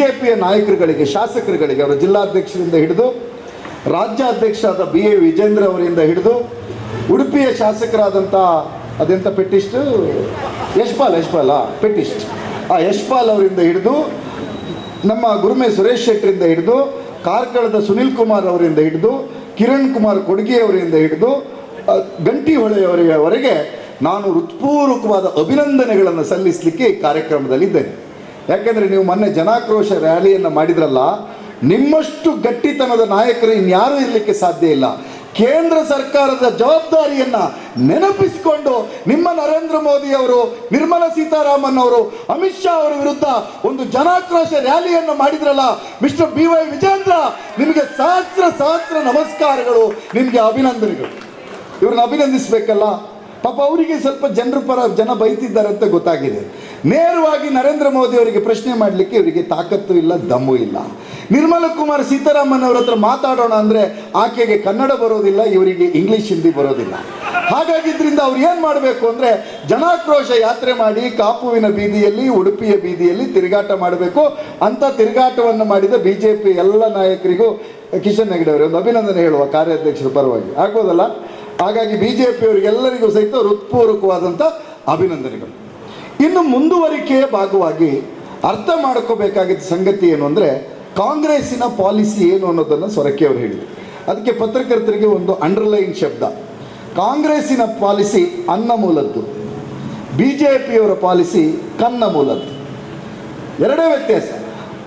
ಬಿಜೆಪಿಯ ನಾಯಕರುಗಳಿಗೆ ಶಾಸಕರುಗಳಿಗೆ ಅವರ ಜಿಲ್ಲಾಧ್ಯಕ್ಷರಿಂದ ಹಿಡಿದು ರಾಜ್ಯಾಧ್ಯಕ್ಷರಾದ ಬಿ ಎ ವಿಜೇಂದ್ರ ಅವರಿಂದ ಹಿಡಿದು ಉಡುಪಿಯ ಶಾಸಕರಾದಂಥ ಅದೆಂಥ ಪೆಟ್ಟಿಸ್ಟ್? ಯಶ್ಪಾಲ್ ಯಶ್ಪಾಲ ಪೆಟ್ಟಿಸ್ಟ್. ಆ ಯಶ್ಪಾಲ್ ಅವರಿಂದ ಹಿಡಿದು ನಮ್ಮ ಗುರುಮೆ ಸುರೇಶ್ ಶೆಟ್ಟರಿಂದ ಹಿಡಿದು ಕಾರ್ಕಳದ ಸುನಿಲ್ ಕುಮಾರ್ ಅವರಿಂದ ಹಿಡಿದು ಕಿರಣ್ ಕುಮಾರ್ ಕೊಡ್ಗಿ ಅವರಿಂದ ಹಿಡಿದು ಅ, ಗಂಟಿ ಹೊಳೆಯವರೆಗೆ ನಾನು ಹೃತ್ಪೂರ್ವಕವಾದ ಅಭಿನಂದನೆಗಳನ್ನು ಸಲ್ಲಿಸಲಿಕ್ಕೆ ಕಾರ್ಯಕ್ರಮದಲ್ಲಿದ್ದೇನೆ. ಯಾಕೆಂದರೆ ನೀವು ಮೊನ್ನೆ ಜನಾಕ್ರೋಶ ರ್ಯಾಲಿಯನ್ನು ಮಾಡಿದ್ರಲ್ಲ, ನಿಮ್ಮಷ್ಟು ಗಟ್ಟಿತನದ ನಾಯಕರು ಇನ್ಯಾರೂ ಇರಲಿಕ್ಕೆ ಸಾಧ್ಯ ಇಲ್ಲ. ಕೇಂದ್ರ ಸರ್ಕಾರದ ಜವಾಬ್ದಾರಿಯನ್ನ ನೆನಪಿಸಿಕೊಂಡು ನಿಮ್ಮ ನರೇಂದ್ರ ಮೋದಿ ಅವರು, ನಿರ್ಮಲಾ ಸೀತಾರಾಮನ್ ಅವರು, ಅಮಿತ್ ಶಾ ಅವರ ವಿರುದ್ಧ ಒಂದು ಜನಾಕ್ರೋಶ ರ್ಯಾಲಿಯನ್ನು ಮಾಡಿದ್ರಲ್ಲ, ಮಿಸ್ಟರ್ ಬಿ ವೈ ವಿಜೇಂದ್ರ ನಿಮಗೆ ಸಹಸ್ರ ಸಹಸ್ರ ನಮಸ್ಕಾರಗಳು, ನಿಮಗೆ ಅಭಿನಂದನೆಗಳು. ಇವ್ರನ್ನ ಅಭಿನಂದಿಸಬೇಕಲ್ಲ. ಪಾಪ ಅವರಿಗೆ ಸ್ವಲ್ಪ ಜನರ ಪರ ಜನ ಬೈತಿದ್ದಾರೆ ಅಂತ ಗೊತ್ತಾಗಿದೆ. ನೇರವಾಗಿ ನರೇಂದ್ರ ಮೋದಿ ಅವರಿಗೆ ಪ್ರಶ್ನೆ ಮಾಡಲಿಕ್ಕೆ ಇವರಿಗೆ ತಾಕತ್ತು ಇಲ್ಲ, ದಮ್ಮು ಇಲ್ಲ. ನಿರ್ಮಲ ಕುಮಾರ್ ಸೀತಾರಾಮನ್ ಅವ್ರ ಹತ್ರ ಮಾತಾಡೋಣ ಅಂದರೆ ಆಕೆಗೆ ಕನ್ನಡ ಬರೋದಿಲ್ಲ, ಇವರಿಗೆ ಇಂಗ್ಲಿಷ್, ಹಿಂದಿ ಬರೋದಿಲ್ಲ. ಹಾಗಾಗಿದ್ದರಿಂದ ಅವ್ರು ಏನು ಮಾಡಬೇಕು ಅಂದರೆ ಜನಾಕ್ರೋಶ ಯಾತ್ರೆ ಮಾಡಿ ಕಾಪುವಿನ ಬೀದಿಯಲ್ಲಿ, ಉಡುಪಿಯ ಬೀದಿಯಲ್ಲಿ ತಿರುಗಾಟ ಮಾಡಬೇಕು. ಅಂತ ತಿರುಗಾಟವನ್ನು ಮಾಡಿದ ಬಿ ಜೆ ಪಿ ಎಲ್ಲ ನಾಯಕರಿಗೂ ಕಿಶನ್ ಹೆಗಡೆ ಅವರೇ, ಒಂದು ಅಭಿನಂದನೆ ಹೇಳುವ ಕಾರ್ಯಾಧ್ಯಕ್ಷರ ಪರವಾಗಿ. ಆಗ್ಬೋದಲ್ಲ? ಹಾಗಾಗಿ ಬಿ ಜೆ ಪಿಯವರಿಗೆಲ್ಲರಿಗೂ ಸಹಿತ ಹೃತ್ಪೂರ್ವಕವಾದಂಥ ಅಭಿನಂದನೆಗಳು. ಇನ್ನು ಮುಂದುವರಿಕೆಯ ಭಾಗವಾಗಿ ಅರ್ಥ ಮಾಡ್ಕೋಬೇಕಾಗಿದ್ದ ಸಂಗತಿ ಏನು ಅಂದರೆ ಕಾಂಗ್ರೆಸ್ಸಿನ ಪಾಲಿಸಿ ಏನು ಅನ್ನೋದನ್ನು ಸೊರಕೆ ಅವರು ಹೇಳಿದರು. ಅದಕ್ಕೆ ಪತ್ರಕರ್ತರಿಗೆ ಒಂದು ಅಂಡರ್ಲೈನ್ ಶಬ್ದ. ಕಾಂಗ್ರೆಸ್ಸಿನ ಪಾಲಿಸಿ ಅನ್ನ ಮೂಲದ್ದು. ಬಿ ಜೆ ಪಿಯವರ ಪಾಲಿಸಿ ಕನ್ನ ಮೂಲದ್ದು. ಎರಡೇ ವ್ಯತ್ಯಾಸ.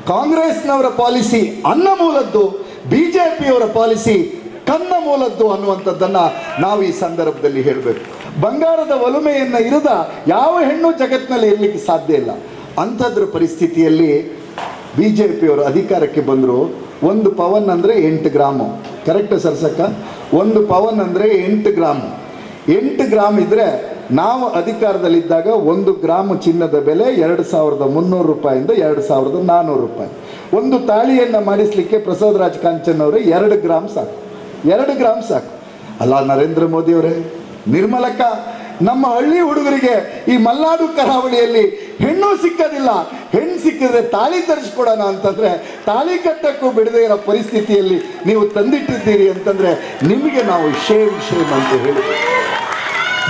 ಕಾಂಗ್ರೆಸ್ನವರ ಪಾಲಿಸಿ ಅನ್ನ ಮೂಲದ್ದು ಬಿ ಜೆ ಪಿಯವರ ಪಾಲಿಸಿ ಕನ್ನ ಮೂಲದ್ದು ಅನ್ನುವಂಥದ್ದನ್ನು ನಾವು ಈ ಸಂದರ್ಭದಲ್ಲಿ ಹೇಳಬೇಕು. ಬಂಗಾರದ ಒಲುಮೆಯನ್ನು ಇರದ ಯಾವ ಹೆಣ್ಣು ಜಗತ್ತಿನಲ್ಲಿ ಇರಲಿಕ್ಕೆ ಸಾಧ್ಯ ಇಲ್ಲ. ಅಂಥದ್ರ ಪರಿಸ್ಥಿತಿಯಲ್ಲಿ ಬಿ ಜೆ ಪಿಯವರು ಅಧಿಕಾರಕ್ಕೆ ಬಂದರು. ಒಂದು ಪವನ್ ಅಂದರೆ ಎಂಟು ಗ್ರಾಮು. ಕರೆಕ್ಟ್ ಸರ್ಸಕ್ಕ ಒಂದು ಪವನ್ ಅಂದರೆ ಎಂಟು ಗ್ರಾಮು. ಎಂಟು ಗ್ರಾಮ್ ಇದ್ದರೆ ನಾವು ಅಧಿಕಾರದಲ್ಲಿದ್ದಾಗ ಒಂದು ಗ್ರಾಮ್ ಚಿನ್ನದ ಬೆಲೆ ಎರಡು ಸಾವಿರದ ಮುನ್ನೂರು ರೂಪಾಯಿಂದ ಎರಡು ಸಾವಿರದ ನಾನ್ನೂರು ರೂಪಾಯಿ. ಒಂದು ತಾಳಿಯನ್ನು ಮಾಡಿಸಲಿಕ್ಕೆ ಪ್ರಸಾದ್ ರಾಜ್ ಕಾಂಚನ್ ಅವರು ಎರಡು ಗ್ರಾಮ್ ಸಾಕು. ಎರಡು ಗ್ರಾಮ್ ಸಾಕು. ಅಲ್ಲ, ನರೇಂದ್ರ ಮೋದಿ ಅವರೇ ನಿರ್ಮಲಕ್ಕ, ನಮ್ಮ ಹಳ್ಳಿ ಹುಡುಗರಿಗೆ ಈ ಮಲ್ನಾಡು ಕರಾವಳಿಯಲ್ಲಿ ಹೆಣ್ಣು ಸಿಕ್ಕದಿಲ್ಲ. ಹೆಣ್ಣು ಸಿಕ್ಕಿದ್ರೆ ತಾಳಿ ತರಿಸ್ಕೊಡೋಣ ಅಂತಂದ್ರೆ ತಾಳಿ ಕಟ್ಟಕ್ಕೂ ಬಿಡದೇ ಇರೋ ಪರಿಸ್ಥಿತಿಯಲ್ಲಿ ನೀವು ತಂದಿಟ್ಟಿದ್ದೀರಿ ಅಂತಂದ್ರೆ ನಿಮಗೆ ನಾವು ಶೇಮ್ ಶೇಮ್ ಅಂತ ಹೇಳಿ.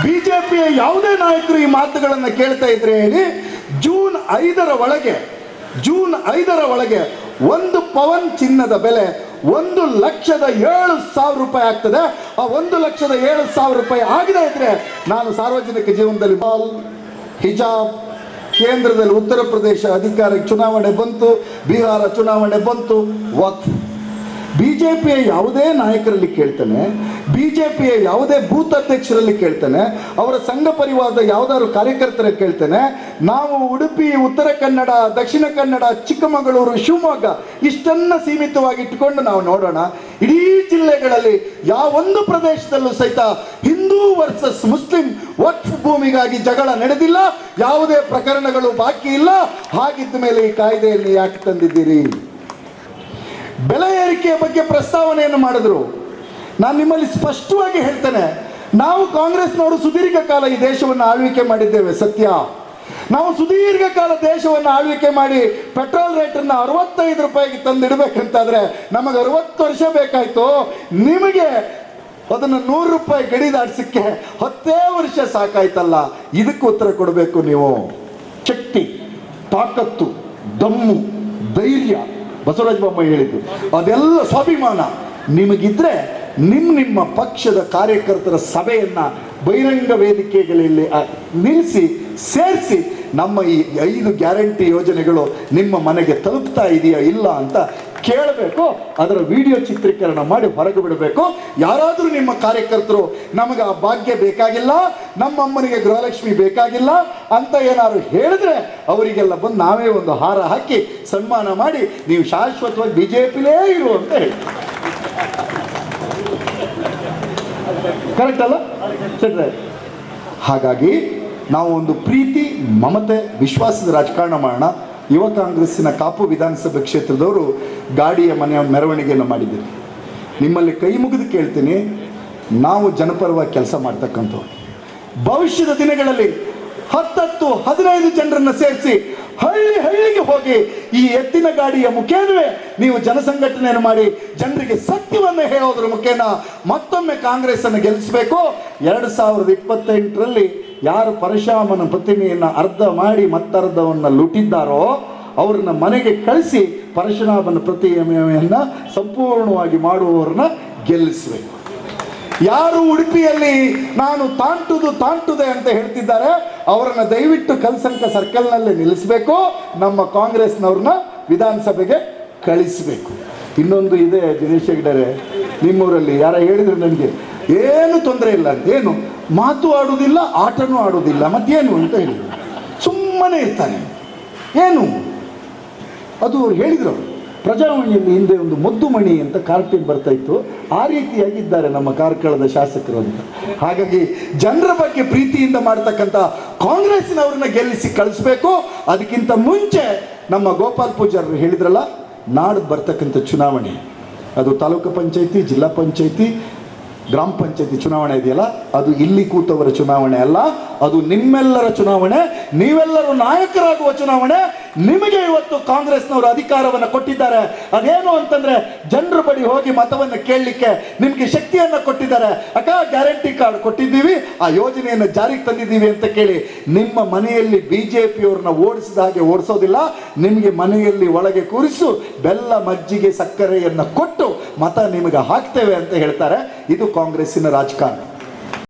ಬಿಜೆಪಿಯ ಯಾವುದೇ ನಾಯಕರು ಈ ಮಾತುಗಳನ್ನು ಕೇಳ್ತಾ ಇದ್ರೆ ಹೇಳಿ, ಜೂನ್ ಐದರ ಒಳಗೆ, ಜೂನ್ ಐದರ ಒಳಗೆ ಒಂದು ಪವನ್ ಚಿನ್ನದ ಬೆಲೆ ಒಂದು ಲಕ್ಷದ ಏಳು ಸಾವಿರ ರೂಪಾಯಿ ಆಗ್ತದೆ. ಆ ಒಂದು ಲಕ್ಷದ ಏಳು ಸಾವಿರ ರೂಪಾಯಿ ಆಗಿದೆ ಇದ್ರೆ ನಾನು ಸಾರ್ವಜನಿಕ ಜೀವನದಲ್ಲಿ ಬಾಲ್ ಹಿಜಾಬ್, ಕೇಂದ್ರದಲ್ಲಿ ಉತ್ತರ ಪ್ರದೇಶ ಅಧಿಕಾರಕ್ಕೆ ಚುನಾವಣೆ ಬಂತು, ಬಿಹಾರ ಚುನಾವಣೆ ಬಂತು, ವಕ್ಫ್. ಬಿ ಜೆ ಪಿಯ ಯಾವುದೇ ನಾಯಕರಲ್ಲಿ ಕೇಳ್ತಾನೆ ಬಿ ಜೆ ಪಿಯ ಯಾವುದೇ ಬೂತ್ ಅಧ್ಯಕ್ಷರಲ್ಲಿ ಕೇಳ್ತಾನೆ, ಅವರ ಸಂಘ ಪರಿವಾರದ ಯಾವುದಾದ್ರು ಕಾರ್ಯಕರ್ತರ ಕೇಳ್ತಾನೆ, ನಾವು ಉಡುಪಿ, ಉತ್ತರ ಕನ್ನಡ, ದಕ್ಷಿಣ ಕನ್ನಡ, ಚಿಕ್ಕಮಗಳೂರು, ಶಿವಮೊಗ್ಗ ಇಷ್ಟನ್ನ ಸೀಮಿತವಾಗಿ ಇಟ್ಕೊಂಡು ನಾವು ನೋಡೋಣ. ಇಡೀ ಜಿಲ್ಲೆಗಳಲ್ಲಿ ಯಾವೊಂದು ಪ್ರದೇಶದಲ್ಲೂ ಸಹಿತ ಹಿಂದೂ ವರ್ಸಸ್ ಮುಸ್ಲಿಂ ವಕ್ಫ್ ಭೂಮಿಗಾಗಿ ಜಗಳ ನಡೆದಿಲ್ಲ, ಯಾವುದೇ ಪ್ರಕರಣಗಳು ಬಾಕಿ ಇಲ್ಲ. ಹಾಗಿದ್ದ ಮೇಲೆ ಈ ಕಾಯ್ದೆಯಲ್ಲಿ ಯಾಕೆ ತಂದಿದ್ದೀರಿ? ಬೆಲೆ ಏರಿಕೆಯ ಬಗ್ಗೆ ಪ್ರಸ್ತಾವನೆಯನ್ನು ಮಾಡಿದ್ರು. ನಾನು ನಿಮ್ಮಲ್ಲಿ ಸ್ಪಷ್ಟವಾಗಿ ಹೇಳ್ತೇನೆ, ನಾವು ಕಾಂಗ್ರೆಸ್ನವರು ಸುದೀರ್ಘ ಕಾಲ ಈ ದೇಶವನ್ನು ಆಳ್ವಿಕೆ ಮಾಡಿದ್ದೇವೆ, ಸತ್ಯ. ನಾವು ಸುದೀರ್ಘ ಕಾಲ ದೇಶವನ್ನು ಆಳ್ವಿಕೆ ಮಾಡಿ ಪೆಟ್ರೋಲ್ ರೇಟನ್ನು ಅರವತ್ತೈದು ರೂಪಾಯಿಗೆ ತಂದಿಡಬೇಕಂತಾದ್ರೆ ನಮಗೆ ಅರವತ್ತು ವರ್ಷ ಬೇಕಾಯ್ತು. ನಿಮಗೆ ಅದನ್ನು ನೂರು ರೂಪಾಯಿ ಗಡಿ ದಾಟಿಸಕ್ಕೆ ಹತ್ತೇ ವರ್ಷ ಸಾಕಾಯ್ತಲ್ಲ. ಇದಕ್ಕೆ ಉತ್ತರ ಕೊಡಬೇಕು ನೀವು. ಶಕ್ತಿ, ತಾಕತ್ತು, ದಮ್ಮು, ಧೈರ್ಯ. ಬಸವರಾಜ ಬೊಮ್ಮಾಯಿ ಹೇಳಿದ್ದು. ಅದೆಲ್ಲ ಸ್ವಾಭಿಮಾನ ನಿಮಗಿದ್ರೆ ನಿಮ್ಮ ನಿಮ್ಮ ಪಕ್ಷದ ಕಾರ್ಯಕರ್ತರ ಸಭೆಯನ್ನು ಬಹಿರಂಗ ವೇದಿಕೆಗಳಲ್ಲಿ ನಿಲ್ಲಿಸಿ, ಸೇರಿಸಿ ನಮ್ಮ ಈ ಐದು ಗ್ಯಾರಂಟಿ ಯೋಜನೆಗಳು ನಿಮ್ಮ ಮನೆಗೆ ತಲುಪ್ತಾ ಇದೆಯಾ ಇಲ್ಲ ಅಂತ ಕೇಳಬೇಕು, ಅದರ ವಿಡಿಯೋ ಚಿತ್ರೀಕರಣ ಮಾಡಿ ಹೊರಗೆ ಬಿಡಬೇಕು. ಯಾರಾದರೂ ನಿಮ್ಮ ಕಾರ್ಯಕರ್ತರು ನಮಗೆ ಆ ಭಾಗ್ಯ ಬೇಕಾಗಿಲ್ಲ, ನಮ್ಮ ಅಮ್ಮನಿಗೆ ಗೃಹಲಕ್ಷ್ಮಿ ಬೇಕಾಗಿಲ್ಲ ಅಂತ ಏನಾದ್ರು ಹೇಳಿದ್ರೆ ಅವರಿಗೆಲ್ಲ ಬಂದು ನಾವೇ ಒಂದು ಹಾರ ಹಾಕಿ ಸನ್ಮಾನ ಮಾಡಿ, ನೀವು ಶಾಶ್ವತವಾಗಿ ಬಿ ಜೆ ಪಿಲೇ ಇರು ಅಂತ ಹೇಳಿ. ಕರೆಕ್ಟ್ ಅಲ್ಲ? ಹಾಗಾಗಿ ನಾವು ಒಂದು ಪ್ರೀತಿ, ಮಮತೆ, ವಿಶ್ವಾಸದ ರಾಜಕಾರಣ ಮಾಡೋಣ. ಯುವ ಕಾಂಗ್ರೆಸ್ಸಿನ ಕಾಪು ವಿಧಾನಸಭೆ ಕ್ಷೇತ್ರದವರು ಗಾಡಿಯ ಮನೆಯ ಮೆರವಣಿಗೆಯನ್ನು ಮಾಡಿದ್ದೀರಿ. ನಿಮ್ಮಲ್ಲಿ ಕೈ ಮುಗಿದು ಕೇಳ್ತೀನಿ, ನಾವು ಜನಪರವಾಗಿ ಕೆಲಸ ಮಾಡ್ತಕ್ಕಂಥವ್ರು. ಭವಿಷ್ಯದ ದಿನಗಳಲ್ಲಿ ಹತ್ತತ್ತು ಹದಿನೈದು ಜನರನ್ನು ಸೇರಿಸಿ ಹಳ್ಳಿ ಹಳ್ಳಿಗೆ ಹೋಗಿ ಈ ಎತ್ತಿನ ಗಾಡಿಯ ಮುಖೇನವೇ ನೀವು ಜನಸಂಘಟನೆಯನ್ನು ಮಾಡಿ ಜನರಿಗೆ ಸತ್ಯವನ್ನು ಹೇಳೋದ್ರ ಮುಖೇನ ಮತ್ತೊಮ್ಮೆ ಕಾಂಗ್ರೆಸ್ ಅನ್ನು ಗೆಲ್ಲಿಸಬೇಕು ಎರಡು ಸಾವಿರದ ಇಪ್ಪತ್ತೆಂಟರಲ್ಲಿ ಯಾರು ಪರಶುರಾಮನ ಪ್ರತಿಮೆಯನ್ನು ಅರ್ಧ ಮಾಡಿ ಮತ್ತರ್ಧವನ್ನು ಲುಟ್ಟಿದ್ದಾರೋ ಅವ್ರನ್ನ ಮನೆಗೆ ಕಳಿಸಿ ಪರಶುರಾಮನ ಪ್ರತಿಮೆಯನ್ನು ಸಂಪೂರ್ಣವಾಗಿ ಮಾಡುವವರನ್ನ ಗೆಲ್ಲಿಸಬೇಕು. ಯಾರು ಉಡುಪಿಯಲ್ಲಿ ನಾನು ತಾಂಟುದು ತಾಂಟುದೆ ಅಂತ ಹೇಳ್ತಿದ್ದಾರೆ, ಅವರನ್ನ ದಯವಿಟ್ಟು ಕಲ್ಸಂಕ ಸರ್ಕಲ್ನಲ್ಲಿ ನಿಲ್ಲಿಸಬೇಕು, ನಮ್ಮ ಕಾಂಗ್ರೆಸ್ನವ್ರನ್ನ ವಿಧಾನಸಭೆಗೆ ಕಳಿಸಬೇಕು. ಇನ್ನೊಂದು ಇದೆ ದಿನೇಶ್ ಹೆಗ್ಡರೆ, ನಿಮ್ಮೂರಲ್ಲಿ ಯಾರ ಹೇಳಿದ್ರು ನನಗೆ, ಏನು ತೊಂದರೆ ಇಲ್ಲ, ಏನು? ಮಾತು ಆಡುವುದಿಲ್ಲ, ಆಟನೂ ಆಡುವುದಿಲ್ಲ. ಮತ್ತೇನು ಅಂತ ಹೇಳಿದರು ಸುಮ್ಮನೆ ಇರ್ತಾನೆ. ಏನು? ಅದು ಅವ್ರು ಹೇಳಿದರು. ಪ್ರಜಾವಾಣಿಯಲ್ಲಿ ಹಿಂದೆ ಒಂದು ಮುದ್ದುಮಣಿ ಅಂತ ಕಾರ್ಟೂನ್ ಬರ್ತಾ ಇತ್ತು. ಆ ರೀತಿಯಾಗಿದ್ದಾರೆ ನಮ್ಮ ಕಾರ್ಕಳದ ಶಾಸಕರು ಅಂತ. ಹಾಗಾಗಿ ಜನರ ಬಗ್ಗೆ ಪ್ರೀತಿಯಿಂದ ಮಾಡ್ತಕ್ಕಂಥ ಕಾಂಗ್ರೆಸ್ನವ್ರನ್ನ ಗೆಲ್ಲಿಸಿ ಕಳಿಸ್ಬೇಕು. ಅದಕ್ಕಿಂತ ಮುಂಚೆ ನಮ್ಮ ಗೋಪಾಲ್ ಪೂಜಾರರು ಹೇಳಿದ್ರಲ್ಲ, ನಾಡ್ದು ಬರ್ತಕ್ಕಂಥ ಚುನಾವಣೆ. ಅದು ತಾಲೂಕು ಪಂಚಾಯಿತಿ, ಜಿಲ್ಲಾ ಪಂಚಾಯತಿ ಗ್ರಾಮ ಪಂಚಾಯತಿ ಚುನಾವಣೆ ಇದೆಯಲ್ಲ, ಅದು ಇಲ್ಲಿ ಕೂತವರ ಚುನಾವಣೆ ಅಲ್ಲ, ಅದು ನಿಮ್ಮೆಲ್ಲರ ಚುನಾವಣೆ, ನೀವೆಲ್ಲರೂ ನಾಯಕರಾಗುವ ಚುನಾವಣೆ, ನಿಮಗೆ ಇವತ್ತು ಕಾಂಗ್ರೆಸ್ನವರು ಅಧಿಕಾರವನ್ನು ಕೊಟ್ಟಿದ್ದಾರೆ. ಅದೇನು ಅಂತಂದ್ರೆ, ಜನರ ಬಳಿ ಹೋಗಿ ಮತವನ್ನು ಕೇಳಲಿಕ್ಕೆ ನಿಮಗೆ ಶಕ್ತಿಯನ್ನು ಕೊಟ್ಟಿದ್ದಾರೆ. ಅಕ್ಕ, ಗ್ಯಾರಂಟಿ ಕಾರ್ಡ್ ಕೊಟ್ಟಿದ್ದೀವಿ, ಆ ಯೋಜನೆಯನ್ನು ಜಾರಿಗೆ ತಂದಿದ್ದೀವಿ ಅಂತ ಕೇಳಿ ನಿಮ್ಮ ಮನೆಯಲ್ಲಿ ಬಿ ಜೆ ಪಿಯವ್ರನ್ನ ಓಡಿಸಿದ ಹಾಗೆ ಓಡಿಸೋದಿಲ್ಲ, ನಿಮಗೆ ಮನೆಯಲ್ಲಿ ಒಳಗೆ ಕೂರಿಸು, ಬೆಲ್ಲ ಮಜ್ಜಿಗೆ ಸಕ್ಕರೆಯನ್ನು ಕೊಟ್ಟು ಮತ ನಿಮಗೆ ಹಾಕ್ತೇವೆ ಅಂತ ಹೇಳ್ತಾರೆ. ಇದು ಕಾಂಗ್ರೆಸ್ಸಿನ ರಾಜಕಾರಣ